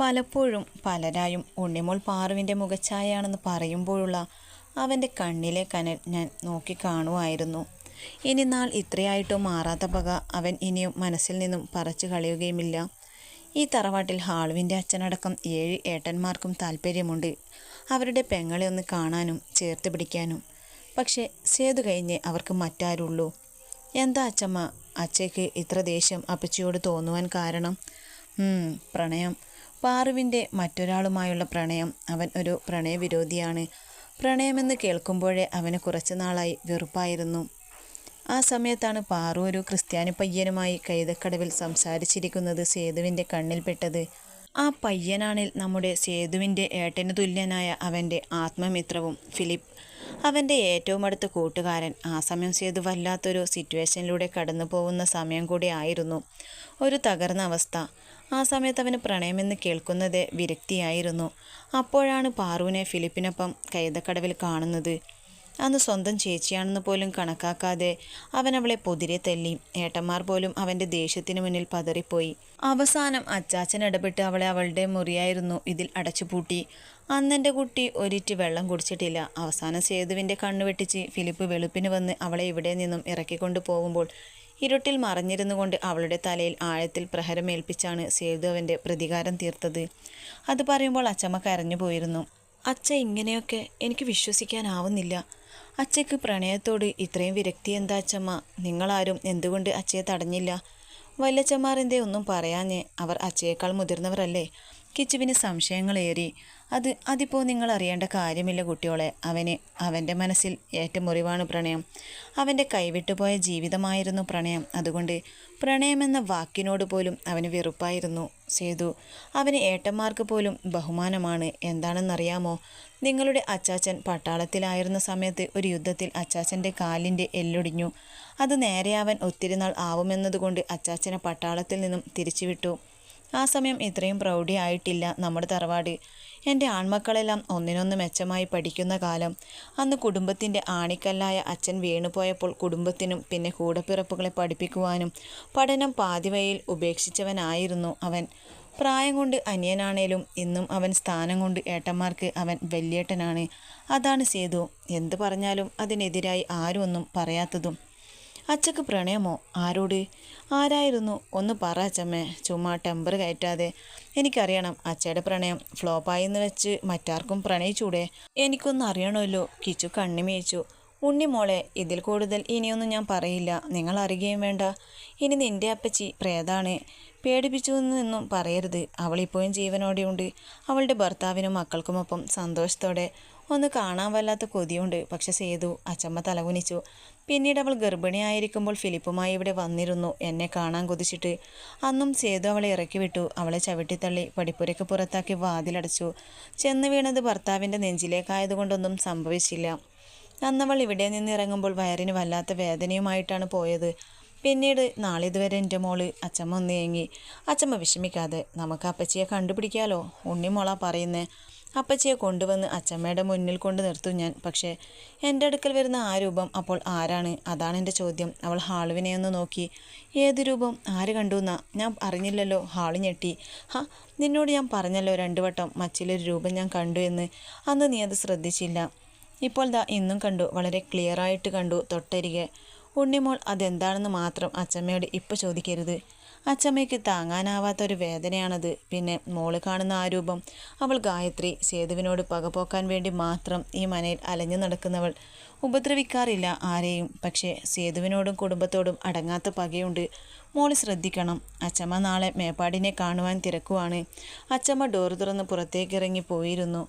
പലപ്പോഴും പലരായും ഉണ്ണിമോൾ പാറുവിന്റെ മുഖഛായയാണെന്ന് പറയുമ്പോഴുള്ള അവന്റെ കണ്ണിലെ കനൽ ഞാൻ നോക്കി കാണുമായിരുന്നു. ഇനി നാൾ ഇത്രയായിട്ടും മാറാത്ത പക അവൻ ഇനിയും മനസ്സിൽ നിന്നും പറച്ചു കളയുകയുമില്ല. ഈ തറവാട്ടിൽ ഹാളുവിന്റെ അച്ഛനടക്കം ഏഴ് ഏട്ടന്മാർക്കും താല്പര്യമുണ്ട്. അവരുടെ പെങ്ങളെ ഒന്ന് കാണാനും ചേർത്ത് പിടിക്കാനും. പക്ഷേ സേതു കഴിഞ്ഞ് അവർക്ക് മറ്റാരുള്ളൂ. എന്താ അച്ചമ്മ? അച്ചയ്ക്ക് ഇത്ര ദേഷ്യം അപ്പച്ചിയോട് തോന്നുവാൻ കാരണം? പ്രണയം. പാറുവിന്റെ മറ്റൊരാളുമായുള്ള പ്രണയം അവൻ ഒരു പ്രണയവിരോധിയാണ്. പ്രണയമെന്ന് കേൾക്കുമ്പോഴേ അവന് കുറച്ചു നാളായി വെറുപ്പായിരുന്നു. ആ സമയത്താണ് പാറു ഒരു ക്രിസ്ത്യാനി പയ്യനുമായി കൈതക്കടവിൽ സംസാരിച്ചിരിക്കുന്നത് സേതുവിന്റെ കണ്ണിൽപ്പെട്ടത് ആ പയ്യനാണിൽ നമ്മുടെ സേതുവിന്റെ ഏട്ടന് തുല്യനായ അവന്റെ ആത്മമിത്രവും ഫിലിപ്പ്. അവന്റെ ഏറ്റവും അടുത്ത കൂട്ടുകാരൻ. ആ സമയം സേതു വല്ലാത്തൊരു സിറ്റുവേഷനിലൂടെ കടന്നു പോകുന്ന സമയം കൂടി ആയിരുന്നു. ഒരു തകർന്ന അവസ്ഥ. ആ സമയത്ത് അവന് പ്രണയമെന്ന് കേൾക്കുന്നത് വിരക്തിയായിരുന്നു. അപ്പോഴാണ് പാറുവിനെ ഫിലിപ്പിനൊപ്പം കൈതക്കടവിൽ കാണുന്നത്. അന്ന് സ്വന്തം ചേച്ചിയാണെന്ന് പോലും കണക്കാക്കാതെ അവൻ അവളെ പൊതിരെ തല്ലി ഏട്ടന്മാർ പോലും അവന്റെ ദേഷ്യത്തിന് മുന്നിൽ പതറിപ്പോയി. അവസാനം അച്ചാച്ചൻ ഇടപെട്ട് അവളെ അവളുടെ മുറിയായിരുന്നു ഇതിൽ അടച്ചുപൂട്ടി. അന്നെന്റെ കുട്ടി ഒരിറ്റ് വെള്ളം കുടിച്ചിട്ടില്ല. അവസാനം സേതുവിന്റെ കണ്ണു വെട്ടിച്ച് ഫിലിപ്പ് വെളുപ്പിന് വന്ന് അവളെ ഇവിടെ നിന്നും ഇറക്കിക്കൊണ്ടു പോകുമ്പോൾ ഇരുട്ടിൽ മറഞ്ഞിരുന്നുകൊണ്ട് അവളുടെ തലയിൽ ആഴത്തിൽ പ്രഹരമേൽപ്പിച്ചാണ് സേതുവിന്റെ പ്രതികാരം തീർത്തത്. അത് പറയുമ്പോൾ അച്ചമ്മ കരഞ്ഞു പോയിരുന്നു. അച്ഛ ഇങ്ങനെയൊക്കെ എനിക്ക് വിശ്വസിക്കാനാവുന്നില്ല. അച്ഛയ്ക്ക് പ്രണയത്തോട് ഇത്രയും വിരക്തി എന്താ അച്ചമ്മ? നിങ്ങളാരും എന്തുകൊണ്ട് അച്ഛയെ തടഞ്ഞില്ല? എന്തേ ഒന്നും പറയാഞ്ഞേ അവർ അച്ഛയേക്കാൾ മുതിർന്നവരല്ലേ? കിച്ചുവിന് സംശയങ്ങളേറി. അത് അതിപ്പോൾ നിങ്ങൾ അറിയേണ്ട കാര്യമില്ല കുട്ടിയോളെ. അവന് അവന്റെ മനസ്സിൽ ഏറ്റമുറിവാണ് പ്രണയം. അവന്റെ കൈവിട്ടുപോയ ജീവിതമായിരുന്നു പ്രണയം. അതുകൊണ്ട് പ്രണയമെന്ന വാക്കിനോട് പോലും അവന് വെറുപ്പായിരുന്നു. സേതു അവന് ഏട്ടന്മാർക്ക് പോലും ബഹുമാനമാണ്. എന്താണെന്നറിയാമോ? നിങ്ങളുടെ അച്ചാച്ചൻ പട്ടാളത്തിലായിരുന്ന സമയത്ത് ഒരു യുദ്ധത്തിൽ അച്ചാച്ചന്റെ കാലിന്റെ എല്ലൊടിഞ്ഞു. അത് നേരെ അവൻ ഒത്തിരി നാൾ ആവുമെന്നതുകൊണ്ട് അച്ചാച്ചനെ പട്ടാളത്തിൽ നിന്നും തിരിച്ചുവിട്ടു. ആ സമയം ഇത്രയും പ്രൗഢിയായിട്ടില്ല നമ്മുടെ തറവാട്. എന്റെ ആൺമക്കളെല്ലാം ഒന്നിനൊന്ന് മെച്ചമായി പഠിക്കുന്ന കാലം. അന്ന് കുടുംബത്തിന്റെ ആണിക്കല്ലായ അച്ഛൻ വീണുപോയപ്പോൾ കുടുംബത്തിനും പിന്നെ കൂടപ്പിറപ്പുകളെ പഠിപ്പിക്കുവാനും പഠനം പാതിവയിൽ ഉപേക്ഷിച്ചവനായിരുന്നു അവൻ. പ്രായം കൊണ്ട് അനിയനാണേലും ഇന്നും അവൻ സ്ഥാനം കൊണ്ട് ഏട്ടന്മാർക്ക് അവൻ വല്യേട്ടനാണ്. അതാണ് സേതു. എന്ത് പറഞ്ഞാലും അതിനെതിരായി ആരും ഒന്നും പറയാത്തതും. അച്ചക്ക് പ്രണയമോ? ആരോട്? ആരായിരുന്നു? ഒന്ന് പറ അച്ചമ്മേ. ചുമ്മാ ടെമ്പർ കയറ്റാതെ. എനിക്കറിയണം അച്ചയുടെ പ്രണയം ഫ്ലോപ്പായെന്ന് വെച്ച് മറ്റാർക്കും പ്രണയിച്ചൂടെ? എനിക്കൊന്നും അറിയണമല്ലോ. കിച്ചു കണ്ണിമേച്ചു ഉണ്ണിമോളെ ഇതിൽ കൂടുതൽ ഇനിയൊന്നും ഞാൻ പറയില്ല. നിങ്ങൾ അറിയുകയും വേണ്ട. ഇനി നിന്റെ അപ്പച്ചി പ്രേതാണ്. പേടിപ്പിച്ചു എന്നൊന്നും പറയരുത്. അവളിപ്പോഴും ജീവനോടെയുണ്ട്. അവളുടെ ഭർത്താവിനും മക്കൾക്കുമൊപ്പം സന്തോഷത്തോടെ ഒന്ന് കാണാൻ വല്ലാത്ത കൊതിയുണ്ട്. പക്ഷെ സേതു അച്ചമ്മ തലകുനിച്ചു. പിന്നീട് അവൾ ഗർഭിണിയായിരിക്കുമ്പോൾ ഫിലിപ്പുമായി ഇവിടെ വന്നിരുന്നു. എന്നെ കാണാൻ കൊതിച്ചിട്ട്. അന്നും സേതു അവളെ ഇറക്കി വിട്ടു. അവളെ ചവിട്ടിത്തള്ളി പടിപ്പുരയ്ക്ക് പുറത്താക്കി വാതിലടച്ചു. ചെന്ന് വീണത് ഭർത്താവിന്റെ നെഞ്ചിലേക്കായതുകൊണ്ടൊന്നും സംഭവിച്ചില്ല. അന്നവൾ ഇവിടെ നിന്ന് ഇറങ്ങുമ്പോൾ വയറിന് വല്ലാത്ത വേദനയുമായിട്ടാണ് പോയത്. പിന്നീട് നാളിതുവരെ എന്റെ മോൾ അച്ചമ്മ ഒന്ന് ഏങ്ങി. അച്ചമ്മ വിഷമിക്കാതെ നമുക്ക് അപ്പച്ചിയെ കണ്ടുപിടിക്കാലോ? ഉണ്ണിമോളാ പറയുന്നേ. അപ്പച്ചിയെ കൊണ്ടുവന്ന് അച്ചമ്മയുടെ മുന്നിൽ കൊണ്ട് നിർത്തും ഞാൻ. പക്ഷേ എന്റെ അടുക്കൽ വരുന്ന ആ രൂപം അപ്പോൾ ആരാണ്? അതാണ് എന്റെ ചോദ്യം. അവൾ ഹാളുവിനെ ഒന്ന് നോക്കി. ഏത് രൂപം? ആര് കണ്ടു എന്നാ? ഞാൻ അറിഞ്ഞില്ലല്ലോ. ഹാൾ ഞെട്ടി. ഹാ നിന്നോട് ഞാൻ പറഞ്ഞല്ലോ രണ്ടു വട്ടം മച്ചിലൊരു രൂപം ഞാൻ കണ്ടു എന്ന്. അന്ന് നീ അത് ശ്രദ്ധിച്ചില്ല. ഇപ്പോൾ ദാ ഇന്നും കണ്ടു. വളരെ ക്ലിയറായിട്ട് കണ്ടു തൊട്ടരികെ. ഉണ്ണിമോൾ അതെന്താണെന്ന് മാത്രം അച്ചമ്മയോട് ഇപ്പോൾ ചോദിക്കരുത്. അച്ചമ്മയ്ക്ക് താങ്ങാനാവാത്തൊരു വേദനയാണത്. പിന്നെ മോൾ കാണുന്ന ആ രൂപം. അവൾ ഗായത്രി സേതുവിനോട് പകപോക്കാൻ വേണ്ടി മാത്രം ഈ മനയിൽ അലഞ്ഞു നടക്കുന്നവൾ. ഉപദ്രവിക്കാറില്ല ആരെയും. പക്ഷേ സേതുവിനോടും കുടുംബത്തോടും അടങ്ങാത്ത പകയുണ്ട്. മോൾ ശ്രദ്ധിക്കണം. അച്ചമ്മ നാളെ മേപ്പാടിനെ കാണുവാൻ തിരക്കുവാണ്. അച്ചമ്മ ഡോർ തുറന്ന് പുറത്തേക്കിറങ്ങി പോയിരുന്നു.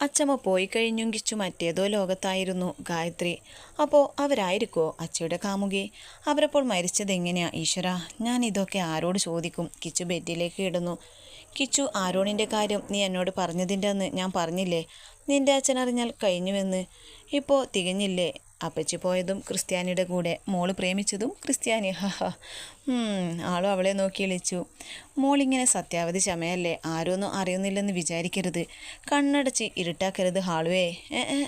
അച്ചമ്മ പോയി കഴിഞ്ഞും കിച്ചു മറ്റേതോ ലോകത്തായിരുന്നു ഗായത്രി. അപ്പോൾ അവരായിരിക്കോ അച്ചയുടെ കാമുകി? അവരപ്പോൾ മരിച്ചത് എങ്ങനെയാ ഈശ്വര? ഞാൻ ഇതൊക്കെ ആരോട് ചോദിക്കും? കിച്ചു ബെഡിലേക്ക് ഇടുന്നു. കിച്ചു ആരോണിന്റെ കാര്യം നീ എന്നോട് പറഞ്ഞതിന്റെ അന്ന് ഞാൻ പറഞ്ഞില്ലേ? നിന്റെ അച്ഛൻ അറിഞ്ഞാൽ കഴിഞ്ഞുവെന്ന്. ഇപ്പോൾ തികഞ്ഞില്ലേ? അപ്പച്ചി പോയതും ക്രിസ്ത്യാനിയുടെ കൂടെ മോൾ പ്രേമിച്ചതും ക്രിസ്ത്യാനി. ഹഹ ആളും അവളെ നോക്കി വിളിച്ചു. മോളിങ്ങനെ സത്യാവധി ചമയല്ലേ ആരൊന്നും അറിയുന്നില്ലെന്ന് വിചാരിക്കരുത്. കണ്ണടച്ച് ഇരുട്ടാക്കരുത് ഹാളുവേ.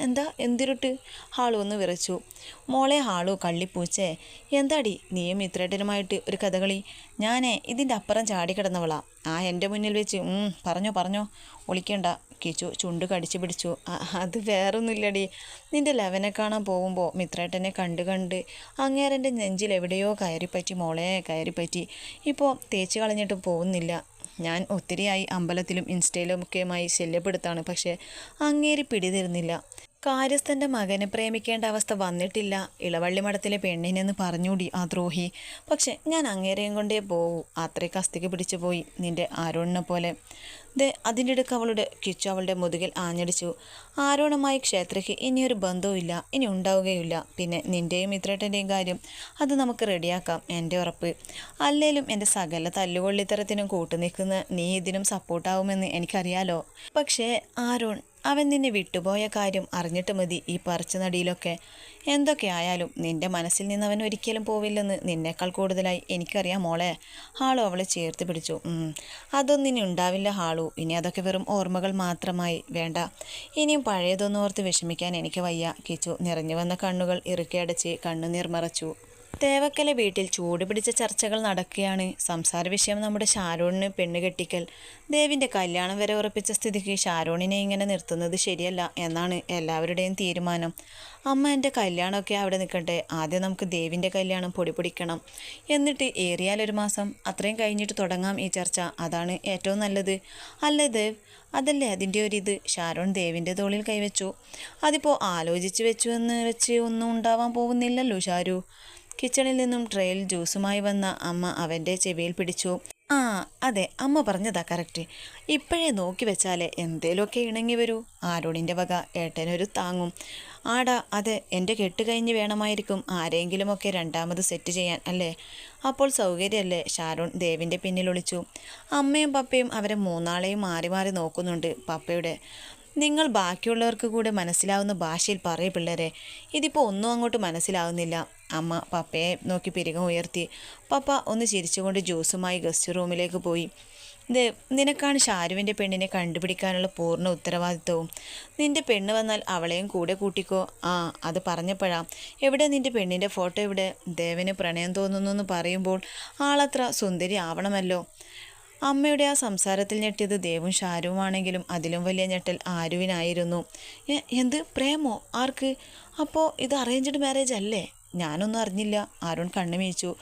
എന്താ? എന്തിരുട്ട്? ഹാളു ഒന്ന് വിറച്ചു. മോളെ ഹാളു കള്ളിപ്പൂച്ചേ എന്താടി? നീയും ഇത്രേട്ടനുമായിട്ട് ഒരു കഥകളി. ഞാനേ ഇതിന്റെ അപ്പുറം ചാടിക്കിടന്നവളാ. ആ എന്റെ മുന്നിൽ വെച്ച് പറഞ്ഞോ പറഞ്ഞോ. ഒളിക്കണ്ട. കിച്ചു ചുണ്ട് കടിച്ചു പിടിച്ചു. അത് വേറൊന്നുമില്ലടി. നിന്റെ ലവനെ കാണാൻ പോകുമ്പോൾ മിത്രേട്ടനെ കണ്ട് കണ്ട് അങ്ങേരന്റെ നെഞ്ചിൽ എവിടെയോ കയറിപ്പറ്റി മോളെ കയറിപ്പറ്റി. ഇപ്പോൾ തേച്ച് കളഞ്ഞിട്ട് പോകുന്നില്ല. ഞാൻ ഒത്തിരിയായി അമ്പലത്തിലും ഇൻസ്റ്റയിലും ഒക്കെയുമായി ശല്യപ്പെടുത്താണ്. പക്ഷേ അങ്ങേരി പിടിതരുന്നില്ല. കാര്യസ്ഥന്റെ മകനെ പ്രേമിക്കേണ്ട അവസ്ഥ വന്നിട്ടില്ല. ഇളവള്ളി മഠത്തിലെ പെണ്ണിനെന്ന് പറഞ്ഞൂടി ആ ദ്രോഹി. പക്ഷെ ഞാൻ അങ്ങേരെയും കൊണ്ടേ പോവൂ. അത്രയ്ക്ക് അസ്ഥിക്ക് പിടിച്ചു പോയി നിന്റെ ആരോണിനെ പോലെ. ദേ അതിന്റെ ഇടയ്ക്ക് അവളുടെ കിച്ചു അവളുടെ മുതുകിൽ ആഞ്ഞടിച്ചു. ആരോണമായി ക്ഷേത്രയ്ക്ക് ഇനിയൊരു ബന്ധവുമില്ല ഇനി ഉണ്ടാവുകയില്ല പിന്നെ നിന്റെയും ഇത്രേട്ടന്റെയും കാര്യം അത് നമുക്ക് റെഡിയാക്കാം എന്റെ ഉറപ്പ്. അല്ലേലും എന്റെ സകല തല്ലുകൊള്ളിത്തരത്തിനും കൂട്ടുനിൽക്കുന്ന നീ ഇതിനും സപ്പോർട്ടാവുമെന്ന് എനിക്കറിയാലോ. പക്ഷേ ആരോൺ അവൻ നിന്നെ വിട്ടുപോയ കാര്യം അറിഞ്ഞിട്ട് മതി ഈ പറിച്ച നടിയിലൊക്കെ. എന്തൊക്കെ ആയാലും നിന്റെ മനസ്സിൽ നിന്ന് അവൻ ഒരിക്കലും പോവില്ലെന്ന് നിന്നേക്കാൾ കൂടുതലായി എനിക്കറിയാം മോളെ. ഹാളു അവളെ ചേർത്ത് പിടിച്ചു. "ഉം, അതൊന്നും ഇനി ഉണ്ടാവില്ല ഹാളു. ഇനി അതൊക്കെ വെറും ഓർമ്മകൾ മാത്രമായി. വേണ്ട. ഇനിയും പഴയതൊന്നും ഓർത്ത് വിഷമിക്കാൻ എനിക്ക് വയ്യ. കിച്ചു നിറഞ്ഞു വന്ന കണ്ണുകൾ ഇറുക്കിയടച്ച് കണ്ണുനീർ മറച്ചു. തേവക്കലെ വീട്ടിൽ ചൂട് പിടിച്ച ചർച്ചകൾ നടക്കുകയാണ്. സംസാര വിഷയം നമ്മുടെ ഷാരോണിന് പെണ്ണ് കെട്ടിക്കൽ. ദേവിന്റെ കല്യാണം വരെ ഉറപ്പിച്ച സ്ഥിതിക്ക് ഷാരോണിനെ ഇങ്ങനെ നിർത്തുന്നത് ശരിയല്ല എന്നാണ് എല്ലാവരുടെയും തീരുമാനം. അമ്മ എന്റെ കല്യാണമൊക്കെ അവിടെ നിൽക്കട്ടെ. ആദ്യം നമുക്ക് ദേവിന്റെ കല്യാണം പൊടി പൊടിക്കണം. എന്നിട്ട് ഏറിയാൽ ഒരു മാസം. അത്രയും കഴിഞ്ഞിട്ട് തുടങ്ങാം ഈ ചർച്ച. അതാണ് ഏറ്റവും നല്ലത്. അല്ലേ ദേവ്? അതല്ലേ അതിന്റെ ഒരിത് ഷാരോൺ ദേവിന്റെ തോളിൽ കൈവച്ചു. അതിപ്പോൾ ആലോചിച്ച് വെച്ചു എന്ന് വെച്ച് ഒന്നും ഉണ്ടാവാൻ പോകുന്നില്ലല്ലോ ഷാരു. കിച്ചണിൽ നിന്നും ട്രെയിൽ ജ്യൂസുമായി വന്ന അമ്മ അവന്റെ ചെവിയിൽ പിടിച്ചു. ആ അതെ അമ്മ പറഞ്ഞതാ കറക്റ്റ്. ഇപ്പോഴേ നോക്കി വെച്ചാലേ എന്തേലുമൊക്കെ ഇണങ്ങി വരൂ. ആരോണിന്റെ വക ഏട്ടനൊരു താങ്ങും. ആടാ അത് എന്റെ കെട്ട് കഴിഞ്ഞ് വേണമായിരിക്കും ആരെങ്കിലുമൊക്കെ രണ്ടാമത് സെറ്റ് ചെയ്യാൻ അല്ലേ? അപ്പോൾ സൗകര്യമല്ലേ ഷാരോൺ ദേവിന്റെ പിന്നിൽ ഒളിച്ചു. അമ്മയും പപ്പയും അവരെ മൂന്നാളെയും മാറി മാറി നോക്കുന്നുണ്ട് പപ്പയുടെ. നിങ്ങൾ ബാക്കിയുള്ളവർക്ക് കൂടെ മനസ്സിലാവുന്ന ഭാഷയിൽ പറയ് പിള്ളേരെ. ഇതിപ്പോൾ ഒന്നും അങ്ങോട്ട് മനസ്സിലാവുന്നില്ല. അമ്മ പപ്പയെ നോക്കി പിരികം ഉയർത്തി. പപ്പ ഒന്ന് ചിരിച്ചുകൊണ്ട് ജ്യൂസുമായി ഗസ്റ്റ് റൂമിലേക്ക് പോയി. ഇത് നിനക്കാണ് ഷാരുവിന്റെ പെണ്ണിനെ കണ്ടുപിടിക്കാനുള്ള പൂർണ ഉത്തരവാദിത്വവും. നിന്റെ പെണ്ണ് വന്നാൽ അവളെയും കൂടെ കൂട്ടിക്കോ. ആ അത് പറഞ്ഞപ്പോഴാ. എവിടെ നിന്റെ പെണ്ണിന്റെ ഫോട്ടോ എവിടെ ദേവന് പ്രണയം തോന്നുന്നു എന്ന് പറയുമ്പോൾ ആളത്ര സുന്ദരി ആവണമല്ലോ. അമ്മയുടെ ആ സംസാരത്തിൽ ഞെട്ടിയത് ദേവും ഷാരുവുമാണെങ്കിലും അതിലും വലിയ ഞെട്ടൽ ആരുവിനായിരുന്നു. എന്ത്? പ്രേമോ? ആർക്ക്? അപ്പോൾ ഇത് അറേഞ്ച്ഡ് മാരേജ് അല്ലേ? ഞാനൊന്നും അറിഞ്ഞില്ല. ആരുൺ കണ്ണുമീച്ചു.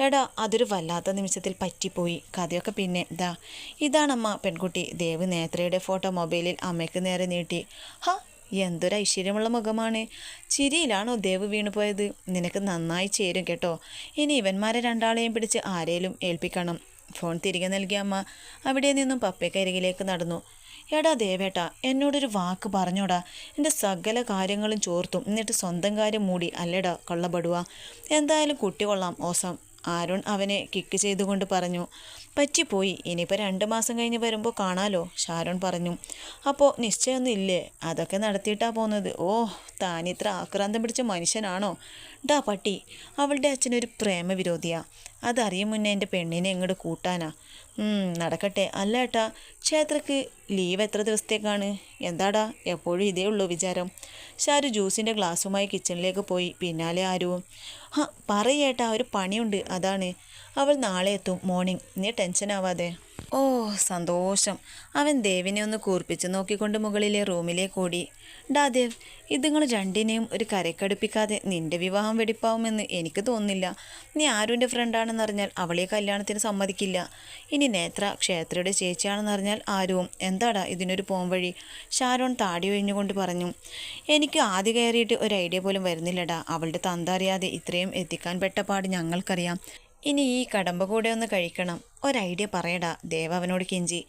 എടാ അതൊരു വല്ലാത്ത നിമിഷത്തിൽ പറ്റിപ്പോയി. കഥയൊക്കെ പിന്നെ ദാ ഇതാണമ്മ പെൺകുട്ടി. ദേവ് നേത്രയുടെ ഫോട്ടോ മൊബൈലിൽ അമ്മയ്ക്ക് നേരെ നീട്ടി. ഹ എന്തൊരു ഐശ്വര്യമുള്ള മുഖമാണ്. ചിരിയിലാണോ ദേവ് വീണുപോയത്? നിനക്ക് നന്നായി ചേരും കേട്ടോ. ഇനി ഇവന്മാരെ രണ്ടാളെയും പിടിച്ച് ആരേലും ഏൽപ്പിക്കണം. ഫോൺ തിരികെ നൽകിയ അമ്മ. അവിടെ നിന്നും പപ്പയ്ക്കരികിലേക്ക് നടന്നു. എടാ ദേവേട്ടാ എന്നോടൊരു വാക്ക് പറഞ്ഞോടാ. എന്റെ സകല കാര്യങ്ങളും ചോർത്തും. എന്നിട്ട് സ്വന്തം കാര്യം മൂടി. അല്ലടാ കൊള്ളപ്പെടുക എന്തായാലും കുട്ടി കൊള്ളാം ഓസം. ആരുൺ അവനെ കിക്ക് ചെയ്തുകൊണ്ട് പറഞ്ഞു. പറ്റിപ്പോയി. ഇനിയിപ്പോൾ രണ്ട് മാസം കഴിഞ്ഞ് വരുമ്പോൾ കാണാലോ ഷാരോൺ പറഞ്ഞു. അപ്പോൾ നിശ്ചയമൊന്നും ഇല്ലേ? അതൊക്കെ നടത്തിയിട്ടാ പോകുന്നത് ഓ താനിത്ര ആക്രാന്തം പിടിച്ച മനുഷ്യനാണോ? ഡാ പട്ടി അവളുടെ അച്ഛനൊരു പ്രേമവിരോധിയാ. അതറിയും മുന്നേ എന്റെ പെണ്ണിനെ എങ്ങോട്ട് കൂട്ടാനാ? നടക്കട്ടെ. അല്ല ഏട്ടാ ക്ഷേത്രക്ക് ലീവ് എത്ര ദിവസത്തേക്കാണ്? എന്താടാ എപ്പോഴും ഇതേ ഉള്ളൂ വിചാരം. ഷാരു ജ്യൂസിന്റെ ഗ്ലാസ്സുമായി കിച്ചണിലേക്ക് പോയി. പിന്നാലെ ആരും ഹാ പറയേട്ടാ ഒരു പണിയുണ്ട് അതാണ്. അവൾ നാളെ എത്തും മോർണിംഗ് നീ ടെൻഷൻ ആവാതെ. ഓ സന്തോഷം. അവൻ ദേവിനെ ഒന്ന് കൂർപ്പിച്ച് നോക്കിക്കൊണ്ട് മുകളിലെ റൂമിലേക്ക് ഓടി. ഡാ ദേവ് ഇതുങ്ങൾ രണ്ടിനെയും ഒരു കരക്കടുപ്പിക്കാതെ നിന്റെ വിവാഹം വെടിപ്പാവുമെന്ന് എനിക്ക് തോന്നുന്നില്ല. നീ ആരുവിന്റെ ഫ്രണ്ടാണെന്നറിഞ്ഞാൽ അവളെ കല്യാണത്തിന് സമ്മതിക്കില്ല. ഇനി നേത്ര ക്ഷേത്രയുടെ ചേച്ചിയാണെന്നറിഞ്ഞാൽ ആരുവും. എന്താടാ ഇതിനൊരു പോംവഴി? ഷാരോൺ താടി ഒഴിഞ്ഞുകൊണ്ട് പറഞ്ഞു. എനിക്ക് ആദ്യ കയറിയിട്ട് ഒരു ഐഡിയ പോലും വരുന്നില്ലടാ. അവളുടെ തന്ത അറിയാതെ ഇത്രയും എത്തിക്കാൻ പെട്ട പാട് ഞങ്ങൾക്കറിയാം. ഇനി ഈ കടമ്പ കൂടെ ഒന്ന് കഴിക്കണം. ഒരൈഡിയ പറയടാ ദേവ അവനോട് കിഞ്ചി.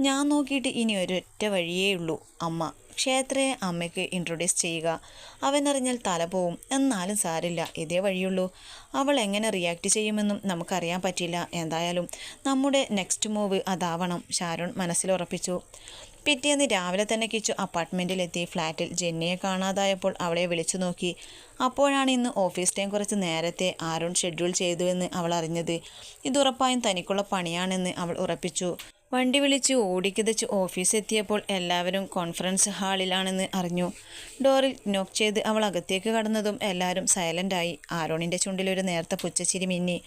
ഞാൻ നോക്കിയിട്ട് ഇനി ഒരൊറ്റ വഴിയേ ഉള്ളൂ അമ്മ. ക്ഷേത്രയെ അമ്മയ്ക്ക് ഇൻട്രൊഡ്യൂസ് ചെയ്യുക. അവനറിഞ്ഞാൽ തല പോവും. എന്നാലും സാരില്ല. ഇതേ വഴിയുള്ളൂ. അവൾ എങ്ങനെ റിയാക്ട് ചെയ്യുമെന്നും നമുക്കറിയാൻ പറ്റില്ല. എന്തായാലും നമ്മുടെ നെക്സ്റ്റ് മൂവ് അതാവണം. ഷാരോൺ മനസ്സിലുറപ്പിച്ചു പിറ്റേന്ന് രാവിലെ തന്നെ കിച്ചു അപ്പാർട്ട്മെന്റിലെത്തി ഫ്ലാറ്റിൽ ജെന്നിയെ കാണാതായപ്പോൾ അവളെ വിളിച്ചു നോക്കി. അപ്പോഴാണ് ഇന്ന് ഓഫീസ് ടൈം കുറച്ച് നേരത്തെ ആരുൺ ഷെഡ്യൂൾ ചെയ്തുവെന്ന് അവൾ അറിഞ്ഞത്. ഇതുറപ്പായും തനിക്കുള്ള പണിയാണെന്ന് അവൾ ഉറപ്പിച്ചു. വണ്ടി വിളിച്ച് ഓടിക്കുതച്ച് ഓഫീസെത്തിയപ്പോൾ എല്ലാവരും കോൺഫറൻസ് ഹാളിലാണെന്ന് അറിഞ്ഞു. ഡോറിൽ നോക്ക് ചെയ്ത് അവൾ അകത്തേക്ക് കടന്നതും എല്ലാവരും സൈലന്റായി ആരോണിന്റെ ചുണ്ടിലൊരു നേർത്ത പുച്ചച്ചിരി മിന്നി.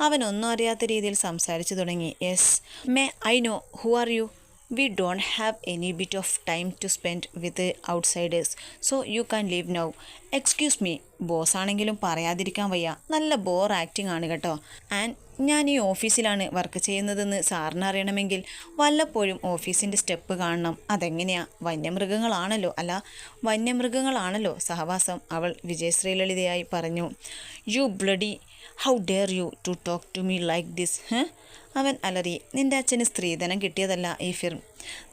അവൻ ഒന്നും അറിയാത്ത രീതിയിൽ സംസാരിച്ചു തുടങ്ങി. Yes may I know who are you we don't have any bit of time to spend with outsiders so you can leave now excuse me boss ആണെങ്കിലും പറയാതിരിക്കാൻ വയ്യ. നല്ല ബോർ ആക്ടിംഗ് ആണ് കേട്ടോ. ആൻഡ് ഞാൻ ഈ ഓഫീസിലാണ് വർക്ക് ചെയ്യുന്നതെന്ന് സാറിന് അറിയണമെങ്കിൽ വല്ലപ്പോഴും ഓഫീസിന്റെ സ്റ്റെപ്പ് കാണണം. അതെങ്ങനെയാ? വന്യമൃഗങ്ങളാണല്ലോ. അല്ല വന്യമൃഗങ്ങളാണല്ലോ സഹവാസം. അവൾ വിജയശ്രീലളിതയായി പറഞ്ഞു. You bloody how dare you to talk to me like this അവൻ അലറി. നിന്റെ അച്ഛന് സ്ത്രീധനം കിട്ടിയതല്ല ഈ ഫിർം.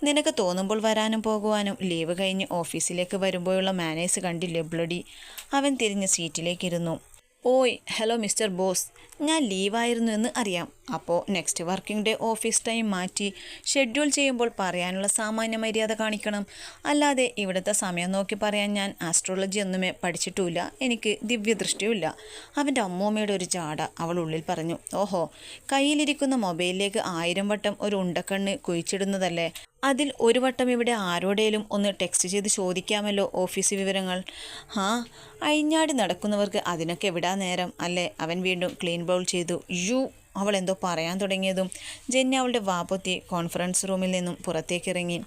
നിനക്ക് തോന്നുമ്പോൾ വരാനും പോകുവാനും ലീവ് കഴിഞ്ഞ് ഓഫീസിലേക്ക് വരുമ്പോഴുള്ള മാനേഴ്സ് കണ്ടില്ലേ ബ്ലഡി അവൻ തിരിഞ്ഞ് സീറ്റിലേക്കിരുന്നു. ഓയ് ഹലോ മിസ്റ്റർ ബോസ്. ഞാൻ ലീവായിരുന്നു എന്ന് അറിയാം. അപ്പോൾ next working day office time മാറ്റി ഷെഡ്യൂൾ ചെയ്യുമ്പോൾ പറയാനുള്ള സാമാന്യ മര്യാദ കാണിക്കണം. അല്ലാതെ ഇവിടുത്തെ സമയം നോക്കി പറയാൻ ഞാൻ ആസ്ട്രോളജി ഒന്നുമേ പഠിച്ചിട്ടുമില്ല. എനിക്ക് ദിവ്യദൃഷ്ടിയുമില്ല. അവന്റെ അമ്മൂമ്മയുടെ ഒരു ചാട അവൾ ഉള്ളിൽ പറഞ്ഞു ഓഹോ കയ്യിലിരിക്കുന്ന മൊബൈലിലേക്ക് ആയിരം വട്ടം ഒരു ഉണ്ടക്കണ്ണ് കുഴിച്ചിടുന്നതല്ലേ? അതിൽ ഒരു വട്ടം ഇവിടെ ആരോടേലും ഒന്ന് ടെക്സ്റ്റ് ചെയ്ത് ചോദിക്കാമല്ലോ ഓഫീസ് വിവരങ്ങൾ. ആ അഴിഞ്ഞാടി നടക്കുന്നവർക്ക് അതിനൊക്കെ എവിടാ നേരം അല്ലേ? അവൻ വീണ്ടും ക്ലീൻ ബൗൾ ചെയ്തു. യു അവൾ എന്തോ പറയാൻ തുടങ്ങിയതും ജെന്നി അവളുടെ വാപ്പൊത്തി കോൺഫറൻസ് റൂമിൽ നിന്നും പുറത്തേക്കിറങ്ങി.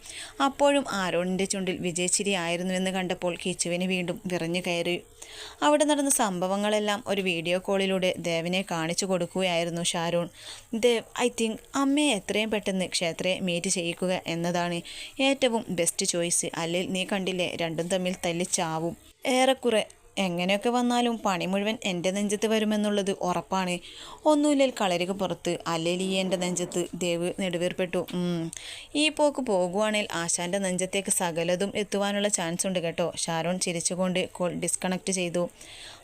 അപ്പോഴും ആരോണിന്റെ ചുണ്ടിൽ വിജയച്ചിരി ആയിരുന്നുവെന്ന് കണ്ടപ്പോൾ കിച്ചുവിന് വീണ്ടും വിറഞ്ഞു കയറി. അവിടെ നടന്ന സംഭവങ്ങളെല്ലാം ഒരു വീഡിയോ കോളിലൂടെ ദേവിനെ കാണിച്ചു കൊടുക്കുകയായിരുന്നു ഷാരൂൺ. ദേവ് ഐ തിങ്ക് അമ്മയെ എത്രയും പെട്ടെന്ന് ക്ഷേത്രയെ മീറ്റ് ചെയ്യിക്കുക എന്നതാണ് ഏറ്റവും ബെസ്റ്റ് ചോയ്സ് അല്ലെങ്കിൽ നീ കണ്ടില്ലേ രണ്ടും തമ്മിൽ തല്ലിച്ചാവും. ഏറെക്കുറെ എങ്ങനെയൊക്കെ വന്നാലും പണി മുഴുവൻ എന്റെ നെഞ്ചത്ത് വരുമെന്നുള്ളത് ഉറപ്പാണ്. ഒന്നുമില്ലേൽ കളരിക്ക് പുറത്ത് അല്ലെങ്കിൽ ഈ എന്റെ നെഞ്ചത്ത് ദേവ് നെടുവേർപ്പെട്ടു. ഈ പോക്ക് പോകുവാണെങ്കിൽ ആശാന്റെ നെഞ്ചത്തേക്ക് സകലതും എത്തുവാനുള്ള ചാൻസ് ഉണ്ട് കേട്ടോ. ഷാരോൺ ചിരിച്ചുകൊണ്ട് കോൾ ഡിസ്കണക്ട് ചെയ്തു.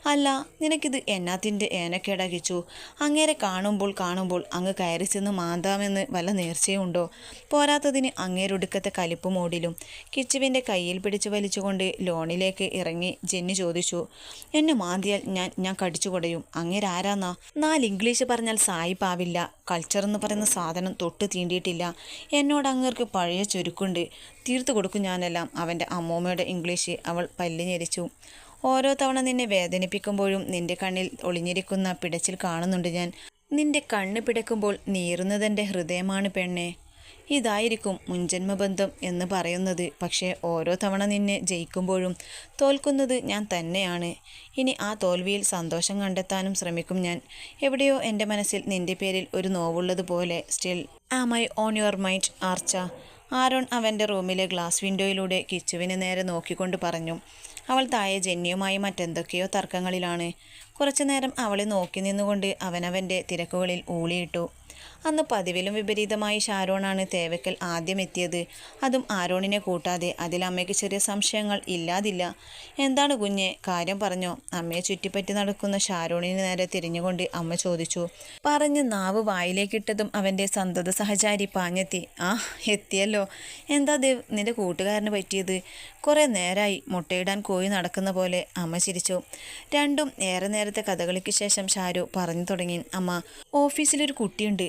അല്ല നിനക്കിത് എന്നാത്തിന്റെ ഏനക്കേടാക്കിച്ചു അങ്ങേരെ കാണുമ്പോൾ കാണുമ്പോൾ അങ്ങ് കയറി ചെന്ന് മാന്താമെന്ന് വല്ല നേർച്ചയുണ്ടോ? പോരാത്തതിന് അങ്ങേരൊടുക്കത്തെ കലിപ്പ് മോഡിലും കിച്ചുവിന്റെ കയ്യിൽ പിടിച്ചു വലിച്ചുകൊണ്ട് ലോണിലേക്ക് ഇറങ്ങി ജെന്നി ചോദിച്ചു എന്നെ മാന്തിയാൽ ഞാൻ ഞാൻ കടിച്ചു കൊടയും. അങ്ങേരാരാന്നാ? നാല് ഇംഗ്ലീഷ് പറഞ്ഞാൽ സായിപ്പാവില്ല കൾച്ചർ എന്ന് പറയുന്ന സാധനം തൊട്ട് തീണ്ടിയിട്ടില്ല. എന്നോട് അങ്ങേർക്ക് പഴയ ചുരുക്കുണ്ട്. തീർത്തു കൊടുക്കും ഞാനെല്ലാം. അവന്റെ അമ്മൂമ്മയുടെ ഇംഗ്ലീഷ് അവൾ പല്ലിഞ്ഞെരിച്ചു ഓരോ തവണ നിന്നെ വേദനിപ്പിക്കുമ്പോഴും നിന്റെ കണ്ണിൽ ഒളിഞ്ഞിരിക്കുന്ന പിടച്ചിൽ കാണുന്നുണ്ട് ഞാൻ. നിന്റെ കണ്ണ് പിടക്കുമ്പോൾ നീറുന്നതെന്റെ ഹൃദയമാണ് പെണ്ണെ. ഇതായിരിക്കും മുൻജന്മബന്ധം എന്ന് പറയുന്നത്. പക്ഷേ ഓരോ തവണ നിന്നെ ജയിക്കുമ്പോഴും തോൽക്കുന്നത് ഞാൻ തന്നെയാണ്. ഇനി ആ തോൽവിയിൽ സന്തോഷം കണ്ടെത്താനും ശ്രമിക്കും ഞാൻ. എവിടെയോ എന്റെ മനസ്സിൽ നിന്റെ പേരിൽ ഒരു നോവുള്ളതുപോലെ. Still am I on your mind Archa Aaron അവന്റെ റൂമിലെ ഗ്ലാസ് വിൻഡോയിലൂടെ കിച്ചുവിന് നേരെ നോക്കിക്കൊണ്ട് പറഞ്ഞു. അവൾ താഴെ ജെന്നിയുമായി മറ്റെന്തൊക്കെയോ തർക്കങ്ങളിലാണ്. കുറച്ചു നേരം അവളെ നോക്കി നിന്നുകൊണ്ട് അവനവന്റെ തിരക്കുകളിൽ ഊളിയിട്ടു. അന്ന് പതിവിലും വിപരീതമായി ഷാരോണാണ് തേവക്കൽ ആദ്യം എത്തിയത്. അതും ആരോണിനെ കൂട്ടാതെ അതിൽ അമ്മയ്ക്ക് ചെറിയ സംശയങ്ങൾ ഇല്ലാതില്ല. എന്താണ് കുഞ്ഞെ? കാര്യം പറഞ്ഞോ. അമ്മയെ ചുറ്റിപ്പറ്റി നടക്കുന്ന ഷാരോണിന് നേരെ തിരിഞ്ഞുകൊണ്ട് അമ്മ ചോദിച്ചു. പറഞ്ഞ് നാവ് വായിലേക്കിട്ടതും അവന്റെ സന്തത സഹചാരി പാഞ്ഞെത്തി. ആ എത്തിയല്ലോ. എന്താ ദേവ് നിന്റെ കൂട്ടുകാരന് പറ്റിയത്? കുറേ നേരായി. മുട്ടയിടാൻ കോഴി നടക്കുന്ന പോലെ. അമ്മ ചിരിച്ചു. രണ്ടും ഏറെ നേരത്തെ കഥകളിക്ക് ശേഷം ഷാരു പറഞ്ഞു തുടങ്ങി. അമ്മ ഓഫീസിലൊരു കുട്ടിയുണ്ട്.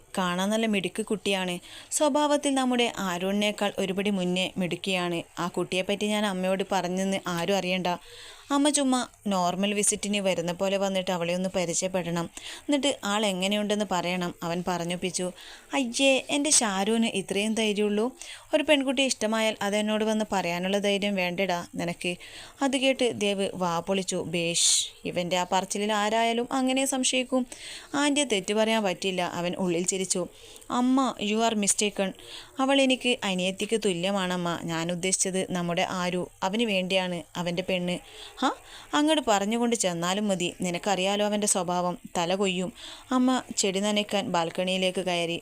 കാണാൻ നല്ല മിടുക്ക് കുട്ടിയാണ്. സ്വഭാവത്തിൽ നമ്മുടെ ആരോണിനേക്കാൾ ഒരുപടി മുന്നേ മിടുക്കിയാണ്. ആ കുട്ടിയെപ്പറ്റി ഞാൻ അമ്മയോട് പറഞ്ഞെന്ന് ആരും അറിയണ്ട. അമ്മ ചുമ്മാ നോർമൽ വിസിറ്റിന് വരുന്ന പോലെ വന്നിട്ട് അവളെ ഒന്ന് പരിചയപ്പെടണം. എന്നിട്ട് ആൾ എങ്ങനെയുണ്ടെന്ന് പറയണം. അവൻ പറഞ്ഞൊപ്പിച്ചു അയ്യേ എന്റെ ഷാരൂന് ഇത്രയും ധൈര്യമുള്ളൂ. ഒരു പെൺകുട്ടി ഇഷ്ടമായാൽ അതെന്നോട് വന്ന് പറയാനുള്ള ധൈര്യം വേണ്ടടാ നിനക്ക്. അത് കേട്ട് ദേവ് വാ പൊളിച്ചു. ബേഷ് ഇവന്റെ ആ പറച്ചിലിൽ ആരായാലും അങ്ങനെ സംശയിക്കും. ആന്റെ തെറ്റ് പറയാൻ പറ്റില്ല. അവൻ ഉള്ളിൽ ചിരിച്ചു അമ്മ യു ആർ മിസ്റ്റേക്കൺ അവൾ എനിക്ക് അനിയത്തിക്ക് തുല്യമാണമ്മ. ഞാൻ ഉദ്ദേശിച്ചത് നമ്മുടെ ആരു. അവന് വേണ്ടിയാണ്. അവന്റെ പെണ്ണ്. ഹാ? അങ്ങോട്ട് പറഞ്ഞുകൊണ്ട് ചെന്നാലും മതി. നിനക്കറിയാലോ അവന്റെ സ്വഭാവം. തല കൊയ്യും. അമ്മ ചെടി നനയ്ക്കാൻ ബാൽക്കണിയിലേക്ക് കയറി.